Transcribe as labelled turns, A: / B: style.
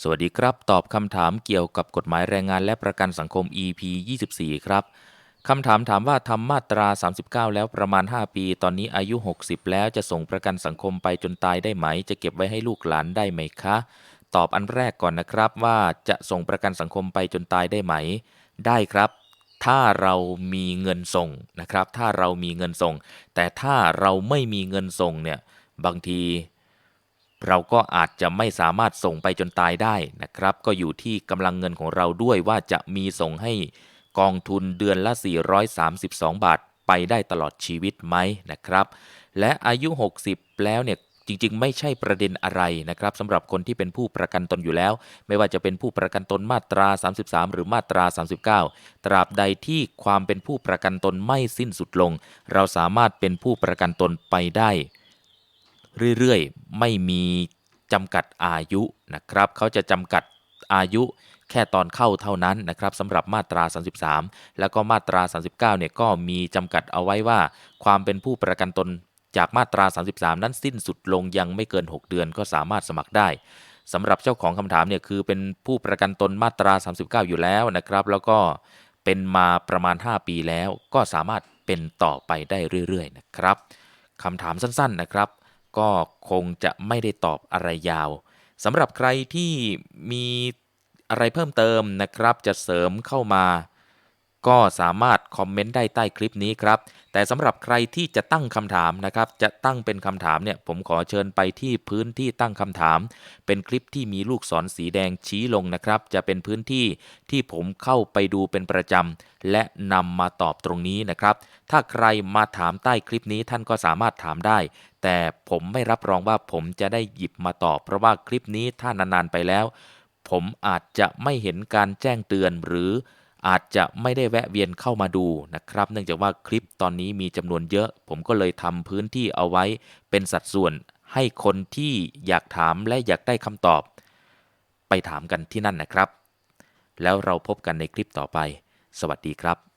A: สวัสดีครับ ตอบคำถามเกี่ยวกับกฎหมายแรงงานและประกันสังคม EP 24 ครับคำถามถามว่าทำมาตรา 39 แล้วประมาณ 5 ปี ตอนนี้อายุ 60 แล้วจะส่งประกันสังคมไปจนตายได้ไหม จะเก็บไว้ให้ลูกหลานได้ไหมคะ ตอบอันแรกก่อนนะครับว่าจะส่งประกันสังคมไปจนตายได้ไหม ได้ครับ ถ้าเรามีเงินส่งนะครับ ถ้าเรามีเงินส่ง แต่ถ้าเราไม่มีเงินส่งเนี่ยบางที เราก็อาจจะไม่สามารถส่งไปจนตายได้นะครับ ก็อยู่ที่กำลังเงินของเราด้วยว่าจะมีส่งให้กองทุนเดือนละ 432 บาท ไปได้ตลอดชีวิตไหมนะครับ และอายุ 60 แล้วเนี่ยจริงๆ ไม่ใช่ประเด็นอะไรนะครับสำหรับคนที่เป็นผู้ประกันตนอยู่แล้ว ไม่ว่าจะเป็นผู้ประกันตนมาตรา 33 หรือมาตรา 39 ตราบใดที่ความเป็นผู้ประกันตนไม่สิ้นสุดลง เราสามารถเป็นผู้ประกันตนไปได้ เรื่อยๆ ไม่มีจำกัดอายุนะครับ เขาจะจำกัดอายุแค่ตอนเข้าเท่านั้นนะครับสำหรับมาตรา 33 แล้วก็มาตรา 39 เนี่ยก็มีจำกัดเอาไว้ว่า ความเป็นผู้ประกันตนจากมาตรา 33 นั้นสิ้นสุดลงยังไม่เกิน 6 เดือนก็สามารถสมัครได้สำหรับเจ้าของคำถามเนี่ยคือเป็นผู้ประกันตนมาตรา 39 อยู่แล้วนะครับ แล้วก็เป็นมาประมาณ 5 ปีแล้ว ก็สามารถเป็นต่อไปได้เรื่อยๆนะครับคำถามสั้นๆนะครับ ก็คงจะไม่ได้ตอบอะไรยาวสำหรับใครที่มีอะไรเพิ่มเติมนะครับ จะเสริมเข้ามา ก็สามารถคอมเมนต์ได้ใต้คลิปนี้ครับ แต่สำหรับใครที่จะตั้งคำถามนะครับ จะตั้งเป็นคำถามเนี่ย ผมขอเชิญไปที่พื้นที่ตั้งคำถาม เป็นคลิปที่มีลูกศรสีแดงชี้ลงนะครับ จะเป็นพื้นที่ที่ผมเข้าไปดูเป็นประจำและนำมาตอบตรงนี้นะครับ ถ้าใครมาถามใต้คลิปนี้ท่านก็สามารถถามได้ แต่ผมไม่รับรองว่าผมจะได้หยิบมาตอบ เพราะว่าคลิปนี้ถ้านานๆไปแล้ว ผมอาจจะไม่เห็นการแจ้งเตือนหรือ อาจจะไม่ได้แวะเวียนเข้ามาดูนะครับ เนื่องจากว่าคลิปตอนนี้มีจำนวนเยอะ ผมก็เลยทำพื้นที่เอาไว้เป็นสัดส่วนให้คนที่อยากถามและอยากได้คำตอบ ไปถามกันที่นั่นนะครับ แล้วเราพบกันในคลิปต่อไป สวัสดีครับ